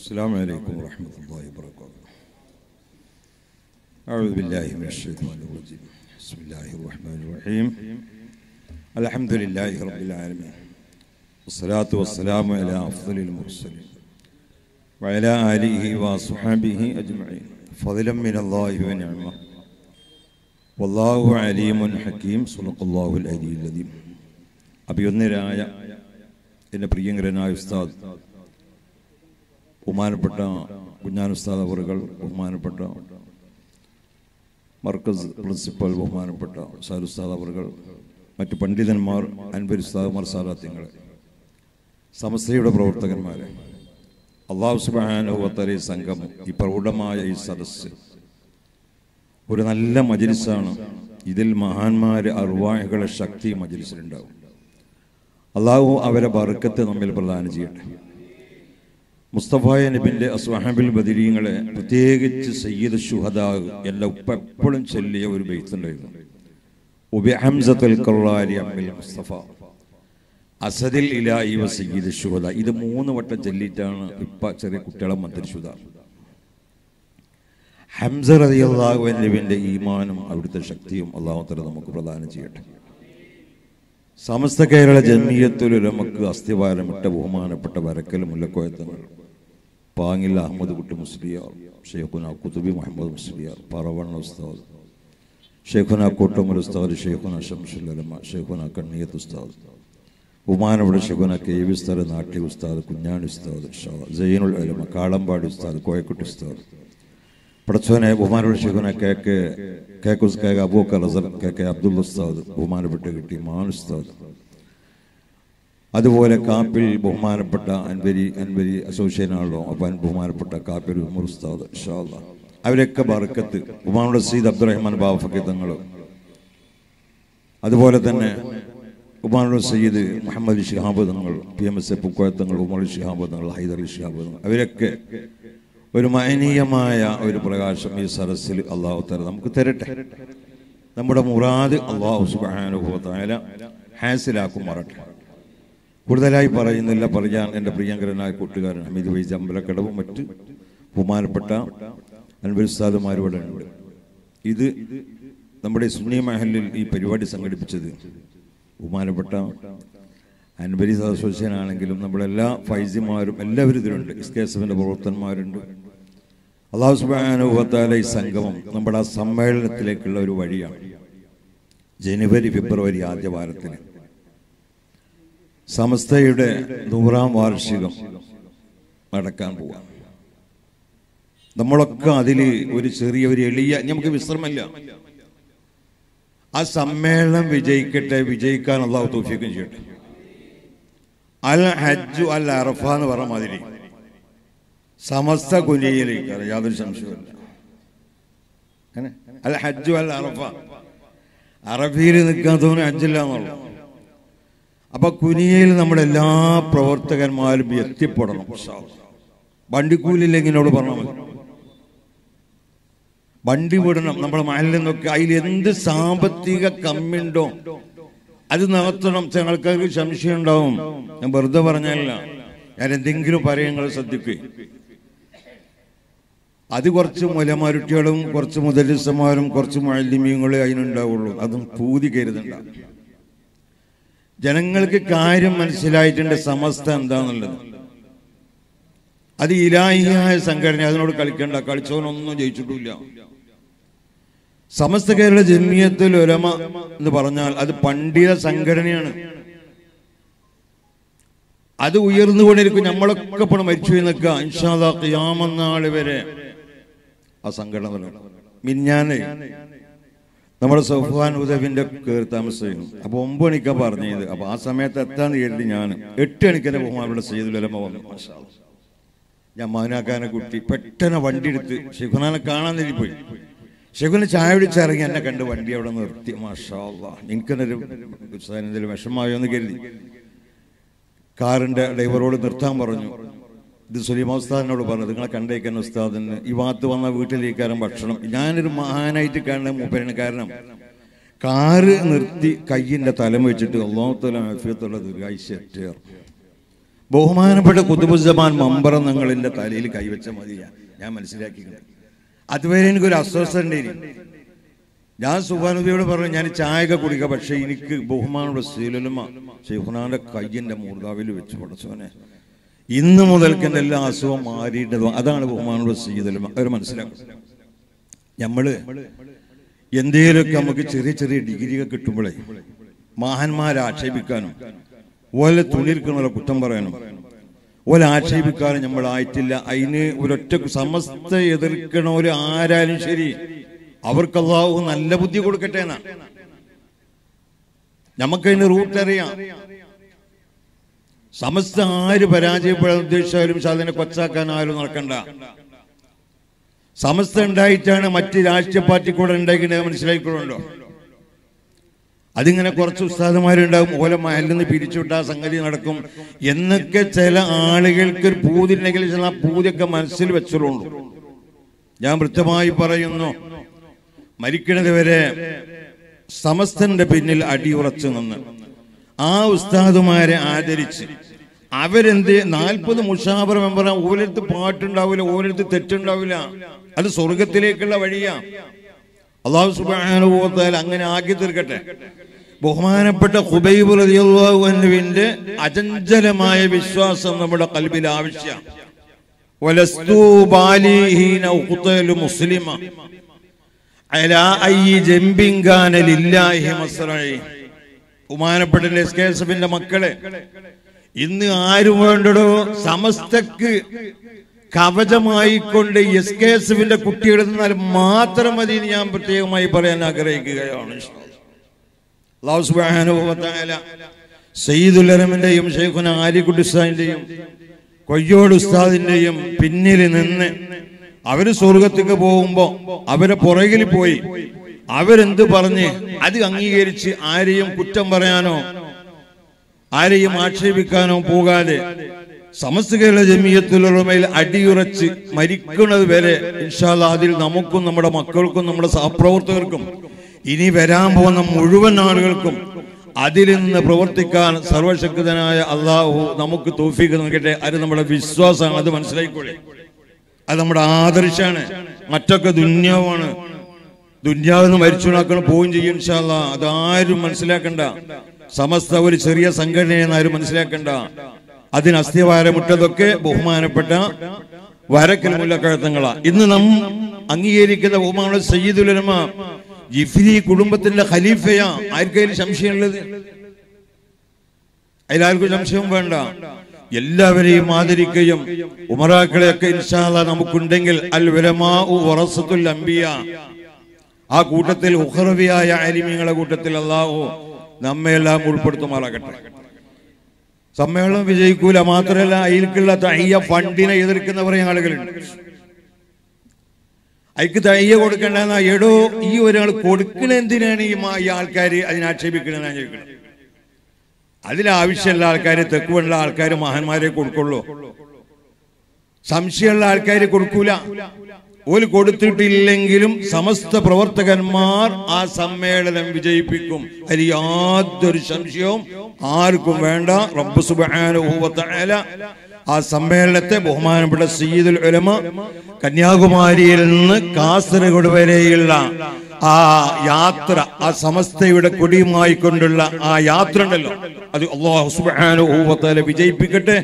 السلام عليكم ورحمة الله وبركاته أعوذ بالله من الشيطان الرجيم بسم الله الرحمن الرحيم الحمد لله رب العالمين والصلاة والسلام على أفضل المرسلين وعلى آله وصحبه أجمعين فضلا من الله ونعمة والله عليم حكيم صدق الله العلي العظيم അഭിയൊന്നരായ എൻ്റെ പ്രിയങ്കരനായ ഉസ്താദ് ബഹുമാനപ്പെട്ട കുഞ്ഞാനുസ്താദ് അവറുകൾ ബഹുമാനപ്പെട്ട മർക്കസ് പ്രിൻസിപ്പൽ ബഹുമാനപ്പെട്ട സാരുസ്താദ് അവറുകൾ മറ്റു പണ്ഡിതന്മാർ അൻപർ സാരാത്യങ്ങൾ സമസ്തയുടെ പ്രവർത്തകന്മാരെ അള്ളാഹു സുബാനുഭവത്തരെ സംഘം ഈ പ്രൗഢമായ ഈ സദസ്സ്. ഒരു നല്ല മജിലിസാണ്. ഇതിൽ മഹാന്മാര് അർവാഹികളെ ശക്തി മജിലിസിലുണ്ടാവും. അള്ളാഹു അവരെ ബർക്കത്ത് നമ്മിൽ പ്രദാനം ചെയ്യട്ടെ. മുസ്തഫായ നബിന്റെ അസ്വാഹബിൽ ബദിരീങ്ങളെ പ്രത്യേകിച്ച് സയ്യിദ് ഷുഹദാഗ് എല്ലാം ഉപ്പ എപ്പോഴും ചൊല്ലിയ ഒരു ബെയ്ത്തുണ്ടായിരുന്നു. ഉബി ഹംസത്തുൽ മുസ്തഫ. അസദിൽ ഇലായി വ സയ്യിദ് ഷുഹദ ഇത് മൂന്ന് വട്ടം ചൊല്ലിയിട്ടാണ് ഇപ്പ ചെറിയ കുട്ടികളെ മന്ത്രിച്ചുത. ഹംസ റളിയല്ലാഹു അൻഹുവിന്റെ ഈമാനും അവിടുത്തെ ശക്തിയും അള്ളാഹുത്തല തല നമുക്ക് പ്രദാനം ചെയ്യട്ടെ. സമസ്ത കേരള ജമീയത്തിൽ നമുക്ക് അസ്ഥിവാരമിട്ട ബഹുമാനപ്പെട്ട വരക്കൽ മുല്ലക്കോയത്തങ്ങൾ പാങ്ങിൽ അഹമ്മദ് കുട്ടി മുസ്ലിയാർ ഷെയ്ഖുന കുത്തുബി മുഹമ്മദ് മുസ്ലിയാർ പറവണ്ണ ഉസ്താദ് ഷെയ്ഖുന കോട്ടമൽ ഉസ്താദ് ഷെയ്ഖുന ഷംസുല്ലമ ഷെയ്ഖുന കണ്ണിയത്ത് ഉസ്താദ് ഉമാനവിടെ ഷെഖുന കെ വി ഉസ്താദ് നാട്ടി ഉസ്താദ് കുഞ്ഞാണി ഉസ്താദ് ഷാ ജൈനുൽ അലമ കാളമ്പാടി ഉസ്താദ് കോയക്കുട്ടി ഉസ്താദ്. പടച്ചോനെ ബഹുമാനപ്പെട്ട ഷെഖുന കെ കെ കേക്കുസ് കെ അബൂക്കർ റസൽ കെ കെ അബ്ദുൽ ഉസ്താദ് ബഹുമാനപ്പെട്ട് കിട്ടി മാൻ ഉസ്താദ് അതുപോലെ കാപ്പിൽ ബഹുമാനപ്പെട്ട അൻവരി അൻവരി അസോസിയേഷൻ അപ്പൻ അപ്പം ബഹുമാനപ്പെട്ട കാപ്പിൽ ഉമർ ഷാല്ല അവരൊക്കെ ബർക്കത്ത് ഉമാമുടെ സീദ് അബ്ദുറഹ്മാൻ ബാഫക്കി തങ്ങൾ അതുപോലെ തന്നെ ഉമാനുടെ Sayyid Muhammad Shihab Thangal P M S A Pookkoya Thangal Umar Shihab Thangal Hyder Shihab തങ്ങൾ. അവരൊക്കെ ഒരു മഹനീയമായ ഒരു പ്രകാശം ഈ സരസിൽ അള്ളാഹു തര നമുക്ക് തരട്ടെ. നമ്മുടെ മുറാദ് അള്ളാഹു സുബാനുഭവത്തായ ഹാസിലാക്കും മറട്ടെ. കൂടുതലായി പറയുന്നില്ല. പറയാൻ എന്റെ പ്രിയങ്കരനായ കൂട്ടുകാരൻ അമിത് വൈ ജമ്പലക്കടവും മറ്റ് ബഹുമാനപ്പെട്ട അൻവരിസ്ഥാദുമാർ ഇവിടെ ഉണ്ട്. ഇത് നമ്മുടെ സുന്നി മഹലിൽ ഈ പരിപാടി സംഘടിപ്പിച്ചത്. ബഹുമാനപ്പെട്ട അൻവരി അസോസിയേഷൻ ആണെങ്കിലും നമ്മളെല്ലാ ഫൈസിമാരും എല്ലാവരും ഇതിലുണ്ട്. എസ് കെ എസ് എഫിന്റെ പ്രവർത്തകന്മാരുണ്ട്. അള്ളാഹു സുബാനുഭവത്താലെ ഈ സംഗമം നമ്മുടെ ആ സമ്മേളനത്തിലേക്കുള്ള ഒരു വഴിയാണ്. ജനുവരി ഫെബ്രുവരി ആദ്യ വാരത്തിന്. സമസ്തയുടെ നൂറാം വാർഷികം നടക്കാൻ പോവാം. നമ്മളൊക്കെ അതിൽ ഒരു ചെറിയ ഒരു എളിയ നമുക്ക് വിശ്രമല്ല ആ സമ്മേളനം വിജയിക്കട്ടെ വിജയിക്കാൻ അള്ളാഹു തോഫിക്കും ചെയ്യട്ടെ. അൽ ഹജ്ജു അൽ അറഫ എന്ന് പറഞ്ഞ മാതിരി സമസ്ത കുനിയിലേക്ക് യാതൊരു സംശയമില്ല അൽ ഹജ്ജു അൽ അറഫ. അറഫയിൽ നിൽക്കാത്തവന് ഹജ്ജില്ല എന്നുള്ളു അപ്പൊ കുനിയയിൽ നമ്മുടെ എല്ലാ പ്രവർത്തകന്മാരും എത്തിപ്പെടണം. വണ്ടിക്കൂലില്ലെങ്കിൽ എന്നോട് മതി. വണ്ടി വിടണം. നമ്മുടെ മഹലിൽ നിന്നൊക്കെ അതിൽ എന്ത് സാമ്പത്തിക കമ്മിണ്ടോ അത് നടത്തണം. ഞങ്ങൾക്ക് സംശയം ഉണ്ടാവും ഞാൻ വെറുതെ പറഞ്ഞല്ല. ഞാൻ എന്തെങ്കിലും പറയുങ്ങൾ ശ്രദ്ധിക്കുക അത് കുറച്ച് മുലമാരുട്ടികളും കുറച്ച് മുതലിസ്സന്മാരും കുറച്ച് മാലിന്യങ്ങളെ അതിനുണ്ടാവുള്ളൂ. അതും പൂതി കരുതണ്ട. ജനങ്ങൾക്ക് കാര്യം മനസ്സിലായിട്ടുണ്ട് സമസ്ത എന്താന്നുള്ളത്. അത് ഇലാഹിയായ സംഘടന അതിനോട് കളിക്കണ്ട കളിച്ചവനൊന്നും ജയിച്ചിട്ടില്ല. സമസ്ത കേരള ജന്മീയത്തിൽ ഒരമ എന്ന് പറഞ്ഞാൽ അത് പണ്ഡിത സംഘടനയാണ്. അത് ഉയർന്നു ഉയർന്നുകൊണ്ടിരിക്കും നമ്മളൊക്കെ ഇപ്പോൾ മരിച്ചു നിൽക്കുക. ഇൻഷാദ ഖിയാമന്നാൾ വരെ ആ സംഘടന മിന്നാന് നമ്മുടെ സൗഫാൻ ഉദവിന്റെ കയറി താമസിക്കുന്നു. അപ്പൊ ഒമ്പത് മണിക്കാ പറഞ്ഞത്. അപ്പൊ ആ സമയത്ത് എത്താന്ന് കരുതി ഞാൻ എട്ട് മണിക്ക് എന്നെ പോകുമ്പോൾ അവിടെ സയ്യിദുലമ വന്നു. ഞാൻ മകനാക്കാനെ കുട്ടി. പെട്ടെന്ന് വണ്ടി എടുത്ത് ശിഖുനാനെ കാണാൻ തന്നെ പോയി. ശിഖുനെ ചായ പിടിച്ചിറങ്ങി എന്നെ കണ്ട് വണ്ടി അവിടെ നിർത്തി. മാഷാ എനിക്കെന്നൊരു എന്തെങ്കിലും വിഷമമായോ എന്ന് കരുതി. കാറിന്റെ ഡ്രൈവറോട് നിർത്താൻ പറഞ്ഞു. ഇത് സുലീമ ഉസ്താദിനോട് പറഞ്ഞു നിങ്ങളെ കണ്ടേക്കാൻ ഉസ്താദിന് ഈ ഭാഗത്ത് വന്ന വീട്ടിലേക്കാരൻ ഭക്ഷണം. ഞാനൊരു മഹാനായിട്ട് കാണുന്ന മൂപ്പരാണ് കാരണം കാറ് നിർത്തി കയ്യിന്റെ തലം വെച്ചിട്ട് ഒന്നാമത്തെ ദീർഘായുഷ്യറ്റേർ ബഹുമാനപ്പെട്ട കുതുബുസമാൻ മമ്പറം നിങ്ങളിന്റെ തലയിൽ കൈവച്ച മതിയാണ് ഞാൻ മനസ്സിലാക്കിയിട്ടുണ്ട് അതുവരെ എനിക്കൊരു അസ്വസ്ഥ ഉണ്ടായിരുന്നു ഞാൻ സുബാനുദിയോട് പറഞ്ഞു ഞാൻ ചായക കുടിക്കുക പക്ഷേ എനിക്ക് ബഹുമാനുള്ള സീലലുമ ഷെയ്ഖുനാന്റെ കയ്യന്റെ മൂർദാവിൽ വെച്ച് പഠിച്ചവനെ ഇന്ന് മുതൽക്ക് എന്റെ എല്ലാ അസുഖം മാറിയിട്ടതും അതാണ് ബഹുമാനുള്ള സീതലുമ അവർ മനസ്സിലാക്കും. നമ്മൾ എന്തെങ്കിലുമൊക്കെ നമുക്ക് ചെറിയ ചെറിയ ഡിഗ്രികൾ കിട്ടുമ്പോഴേ മഹാന്മാരെ ആക്ഷേപിക്കാനും ഓലെ തുണിയിരിക്കണ കുറ്റം പറയാനും ഓലെ ആക്ഷേപിക്കാനും നമ്മളായിട്ടില്ല അതിന് ഒരൊറ്റ സമസ്ത എതിർക്കണോര് ആരായാലും ശരി. അവർക്ക് അള്ളാഹു നല്ല ബുദ്ധി കൊടുക്കട്ടെ എന്നാ. നമുക്കതിന് റൂട്ട് അറിയാം. സമസ്ത ആര് പരാജയപ്പെടാൻ ഉദ്ദേശിച്ചാലും അതിനെ കൊച്ചാക്കാൻ ആരും നടക്കണ്ട. സമസ്ത ഉണ്ടായിട്ടാണ് മറ്റ് രാഷ്ട്രീയ പാർട്ടി കൂടെ ഉണ്ടാക്കിയത് മനസ്സിലാക്കിക്കൊള്ളുണ്ടോ അതിങ്ങനെ കുറച്ച് ഉസ്താദന്മാരുണ്ടാകും ഓല മഹലിൽ നിന്ന് പിരിച്ചുവിട്ട ആ സംഗതി നടക്കും എന്നൊക്കെ ചില ആളുകൾക്ക് ഒരു പൂതിണ്ടെങ്കിൽ ചില ആ പൂതിയൊക്കെ മനസ്സിൽ വെച്ചുള്ളൂ ഞാൻ വൃത്തമായി പറയുന്നു മരിക്കണത് വരെ സമസ്തന്റെ പിന്നിൽ അടിയുറച്ചു നിന്ന് ആ ഉസ്താദുമാരെ ആദരിച്ച് അവരെന്ത് നാൽപ്പത് മുഷാബർ മെമ്പർ ഓരോരുത്ത് പാട്ടുണ്ടാവില്ല ഓരോരുത്ത് തെറ്റുണ്ടാവില്ല അത് സ്വർഗത്തിലേക്കുള്ള വഴിയാ. അള്ളാഹു സുബാനുഭവത്താൽ അങ്ങനെ ആക്കി തീർക്കട്ടെ. ബഹുമാനപ്പെട്ട ഹുബൈബ് റളിയല്ലാഹുവിന്റെ അചഞ്ചലമായ വിശ്വാസം നമ്മുടെ കൽബിൽ ആവശ്യമാണ് മുസ്ലിമ ബഹുമാനപ്പെട്ട എസ് കെ എസ് മക്കളെ ഇന്ന് ആരും വേണ്ടടോ? സമസ്തക്ക് കവചമായിക്കൊണ്ട് എസ് കെ എസ് എഫിന്റെ കുട്ടികളിൽ നിന്നാൽ മാത്രം മതി ഞാൻ പ്രത്യേകമായി പറയാൻ ആഗ്രഹിക്കുകയാണ്. അലമിന്റെയും ഷെയ്ഖുന ആലിക്കുട്ടി ഉസ്താദിന്റെയും കൊയ്യോട് ഉസ്താദിന്റെയും പിന്നിൽ നിന്ന് അവർ സ്വർഗത്തേക്ക് പോകുമ്പോ അവരെ പുറകിൽ പോയി അവരെന്ത് പറഞ്ഞ് അത് അംഗീകരിച്ച് ആരെയും കുറ്റം പറയാനോ ആരെയും ആക്ഷേപിക്കാനോ പോകാതെ സമസ്ത കേരള ജമീയത്തുലമയിൽ അടിയുറച്ച് മരിക്കുന്നത് വരെ ഇൻഷാല്ല അതിൽ നമുക്കും നമ്മുടെ മക്കൾക്കും നമ്മുടെ സഹപ്രവർത്തകർക്കും ഇനി വരാൻ പോകുന്ന മുഴുവൻ ആളുകൾക്കും അതിൽ നിന്ന് പ്രവർത്തിക്കാൻ സർവശക്തനായ അള്ളാഹു നമുക്ക് തോഫിക്ക് നൽകട്ടെ. അത് നമ്മുടെ വിശ്വാസമാണ് അത് മനസ്സിലായിക്കോളെ. അത് നമ്മുടെ ആദർശമാണ് മറ്റൊക്കെ ദുന്യാവാണ്. ദുന്യാവെന്ന് മരിച്ചുണാക്കണം പോവുകയും ചെയ്യും ഇൻഷാല്ല അതാരും മനസ്സിലാക്കണ്ട. സമസ്ത ഒരു ചെറിയ സംഘടനയെന്ന് ആരും മനസ്സിലാക്കണ്ട. അതിന് അസ്ഥിവാരമുട്ടതൊക്കെ ബഹുമാനപ്പെട്ട വരക്കൽ മുല്ലക്കഴത്തങ്ങളാ ഇന്ന് നാം അംഗീകരിക്കുന്ന ബഹുമാന സയ്യിദുലമ ജിഫ്രി കുടുംബത്തിന്റെ ഖലീഫയാ. ആർക്കതിൽ സംശയമുള്ളത്? അതിലാർക്കും സംശയവും വേണ്ട. എല്ലാവരെയും ആദരിക്കുകയും ഉമറാക്കളെയൊക്കെ ഇൻഷാല്ല നമുക്കുണ്ടെങ്കിൽ അൽ വിരമാ ആ കൂട്ടത്തിൽ ഉഹറവിയായ അലിമീങ്ങളെ കൂട്ടത്തിൽ അള്ളാഹു നമ്മയെല്ലാം ഉൾപ്പെടുത്തുമാറാകട്ടെ. സമ്മേളനം വിജയിക്കൂല മാത്രമല്ല അയിൽക്കുള്ള തയ്യ ഫണ്ടിനെ എതിർക്കുന്നവരെ ആളുകളുണ്ട് അയക്ക് തയ്യ കൊടുക്കേണ്ടെന്ന എടോ ഈ ഒരാൾ കൊടുക്കണ എന്തിനാണ് ഈ ആൾക്കാർ അതിനെ അതിനാക്ഷേപിക്കണെന്നാണ് ചോദിക്കുന്നത് അതിലാവശ്യമുള്ള ആൾക്കാർ തെക്കുവുള്ള ആൾക്കാർ മഹാന്മാരെ കൊടുക്കുള്ളൂ. സംശയമുള്ള ആൾക്കാർ കൊടുക്കൂല. ഓൽ കൊടുത്തിട്ടില്ലെങ്കിലും സമസ്ത പ്രവർത്തകന്മാർ ആ സമ്മേളനം വിജയിപ്പിക്കും. അതിൽ യാതൊരു സംശയവും ആർക്കും വേണ്ട. റബ്ബ് ആ സമ്മേളനത്തെ ബഹുമാനപ്പെട്ട സയ്യിദുൽ ഉലമ കന്യാകുമാരിയിൽ നിന്ന് കാസർഗോഡ് വരെയുള്ള ആ യാത്ര ആ സമസ്തയുടെ കൊടിയുമായി കൊണ്ടുള്ള ആ യാത്ര ഉണ്ടല്ലോ അത് അള്ളാഹു സുബ്ഹാനഹു വ തആല വിജയിപ്പിക്കട്ടെ.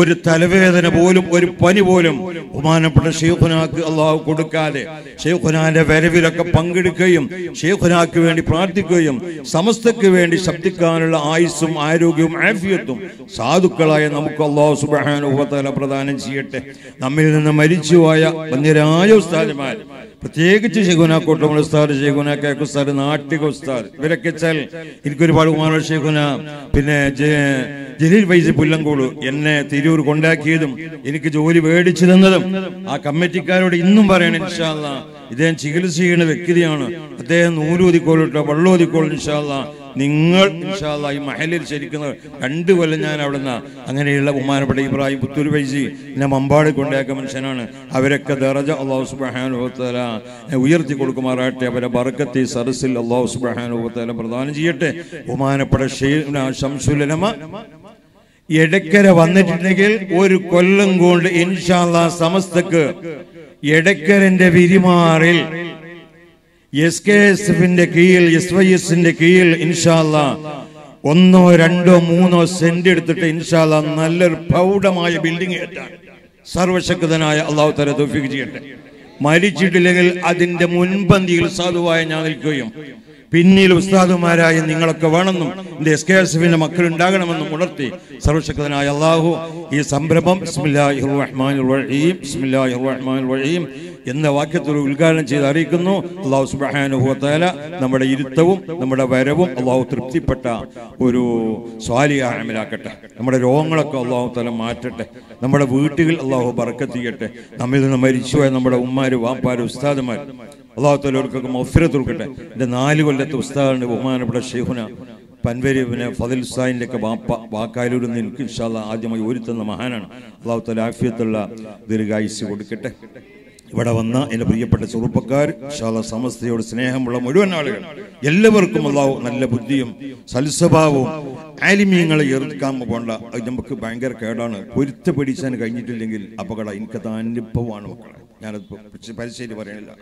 ഒരു തലവേദന പോലും ഒരു പനി പോലും ബഹുമാനപ്പെട്ട ഷെയ്ഖുനാക്ക് അള്ളാഹു കൊടുക്കാതെ ഷെയ്ഖുനാന്റെ വരവിലൊക്കെ പങ്കെടുക്കുകയും ഷെയ്ഖുനാക്ക് വേണ്ടി പ്രാർത്ഥിക്കുകയും സമസ്തക്ക് വേണ്ടി ശബ്ദിക്കാനുള്ള ആയുസ്സും ആരോഗ്യവും ആഫിയത്തും സാധുക്കളായ നമുക്ക് അള്ളാഹു തആല പ്രദാനം ചെയ്യട്ടെ. നമ്മിൽ നിന്ന് മരിച്ചുപോയ വന്യരായ ഉസ്താദുമാർ പ്രത്യേകിച്ച് ഷെയ്ഖുന കൂട്ടമുള്ള ഉസ്താദ് ഷെയ്ഖുന കേക്ക് ഉസ്താദ് നാട്ടിക ഉസ്താദ്. ഇവരൊക്കെ വെച്ചാൽ എനിക്കൊരുപാട് കുമാര ഷെയ്ഖുന പിന്നെ ജലീൽ വൈസി പുല്ലങ്കോട് എന്നെ തിരൂർ കൊണ്ടാക്കിയതും എനിക്ക് ജോലി മേടിച്ചു തന്നതും ആ കമ്മിറ്റിക്കാരോട് ഇന്നും പറയണം ഇൻഷാല്ല ഇദ്ദേഹം ചികിത്സ ചെയ്യുന്ന വ്യക്തിയാണ്. അദ്ദേഹം നൂലൂതിക്കോളിട്ടോ വള്ളൂതിക്കോൾ ഇൻഷാല്ല നിങ്ങൾ ഇൻഷാല്ല ഈ മഹലിൽ ശരിക്കുന്ന രണ്ടു കൊല്ലം ഞാൻ അവിടെ നിന്ന് അങ്ങനെയുള്ള ബഹുമാനപ്പെട്ട ഇബ്രാഹിം പുത്തൂർ വൈസി എന്നെ മമ്പാടി കൊണ്ടാക്കിയ മനുഷ്യനാണ്. അവരൊക്കെ ദറജ അള്ളാഹു സുബാനുഭവത്തല ഉയർത്തി കൊടുക്കുമാറാട്ടെ അവരെ ബർക്കത്തി സരസിൽ അള്ളാഹു സുബാനുഭവത്തല പ്രദാനം ചെയ്യട്ടെ. ബഹുമാനപ്പെട്ട ഷംസുലമ എടക്കര വന്നിട്ടുണ്ടെങ്കിൽ ഒരു കൊല്ലം കൊണ്ട് ഇൻഷാല്ല സമസ്തക്ക് എടക്കരന്റെ വിരിമാറിൽ എസ് കെ എസ് എഫിന്റെ കീഴിൽ എസ് വൈ എസിന്റെ കീഴിൽ ഇൻഷാല്ല ഒന്നോ രണ്ടോ മൂന്നോ സെന്റ് എടുത്തിട്ട് ഇൻഷാല്ല നല്ലൊരു പ്രൗഢമായ ബിൽഡിംഗ് കെട്ടാൻ സർവശക്തനായ അള്ളാഹു തല തോഫിക്ക് ചെയ്യട്ടെ. മരിച്ചിട്ടില്ലെങ്കിൽ അതിന്റെ മുൻപന്തിയിൽ സാധുവായ ഞാൻ നിൽക്കുകയും പിന്നിൽ ഉസ്താദുമാരായ നിങ്ങളൊക്കെ വേണമെന്നും എസ് കെ എസ് എഫിന്റെ മക്കൾ ഉണ്ടാകണമെന്നും ഉണർത്തി സർവശക്തനായ അള്ളാഹു ഈ സംരംഭം. ബിസ്മില്ലാഹിർ റഹ്മാനിർ റഹീം. ബിസ്മില്ലാഹിർ റഹ്മാനിർ റഹീം. എന്ന വാക്യത്തിൽ ഉദ്ഘാടനം ചെയ്ത് അറിയിക്കുന്നു. അള്ളാഹു സുബ്ഹാനഹു വതആല നമ്മുടെ ഇരുത്തവും നമ്മുടെ വരവും അള്ളാഹു തൃപ്തിപ്പെട്ട ഒരു സ്വാലിയാമലാക്കട്ടെ നമ്മുടെ രോഗങ്ങളൊക്കെ അള്ളാഹു തല മാറ്റട്ടെ. നമ്മുടെ വീട്ടുകൾ അള്ളാഹു ബർക്കത്ത് ചെയ്യട്ടെ. നമ്മിൽ നിന്ന് മരിച്ചുപോയ നമ്മുടെ ഉമ്മാര് വാപ്പാര് ഉസ്താദുമാർ അള്ളാഹു തലവർക്കൊക്കെ മൗഫിരത്ത് കൊടുക്കട്ടെ. എന്റെ നാല് കൊല്ലത്തെ ഉസ്താദിന്റെ ബഹുമാനപ്പെട്ട ഷെയ്ഖുന പൻവരി പിന്നെ ഫതിൽ ഉസ്താദിന്റെ ഒക്കെ വാപ്പ വാക്കാലൂരിൽ നിന്ന് എനിക്ക് ഇൻഷാല്ല ആദ്യമായി ഒരുത്തുന്ന മഹാനാണ്. അള്ളാഹു തല ആഫിയത്തുള്ള ദീർഘായുസ് കൊടുക്കട്ടെ. ഇവിടെ വന്ന എന്റെ പ്രിയപ്പെട്ട ചെറുപ്പക്കാർ ശാല സമസ്തയോട് സ്നേഹമുള്ള മുഴുവൻ ആളുകൾ. എല്ലാവർക്കും ഉള്ള നല്ല ബുദ്ധിയും സൽസ്വഭാവവും ആലിമീങ്ങളെ ഏർക്കാൻ പോകണ്ട അത് നമുക്ക് ഭയങ്കര കേടാണ്. പൊരുത്ത പിടിച്ചാൻ കഴിഞ്ഞിട്ടില്ലെങ്കിൽ അപകടം എനിക്കത് അനുഭവമാണ് മക്കളെ. ഞാനത് പരിശീലി പറയണില്ല.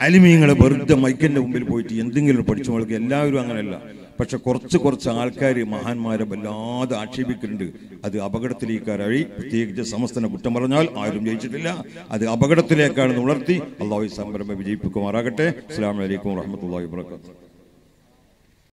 അലിമീങ്ങളെ വെറുതെ മൈക്കിന്റെ മുമ്പിൽ പോയിട്ട് എന്തെങ്കിലും പഠിച്ചു എല്ലാവരും അങ്ങനെയല്ല. പക്ഷെ കുറച്ച് കുറച്ച് ആൾക്കാർ മഹാന്മാരെ വല്ലാതെ ആക്ഷേപിക്കുന്നുണ്ട്. അത് അപകടത്തിലേക്കാരായി പ്രത്യേകിച്ച് സമസ്തനെ കുറ്റം പറഞ്ഞാൽ ആരും ജയിച്ചിട്ടില്ല. അത് അപകടത്തിലേക്കാണ് ഉണർത്തി അള്ളാഹു സംരംഭം വിജയിപ്പിക്കുമാറാകട്ടെ. അസ്സാം വലൈക്കും വാഹമത്തല്ലാ വാബർക്കാത്തു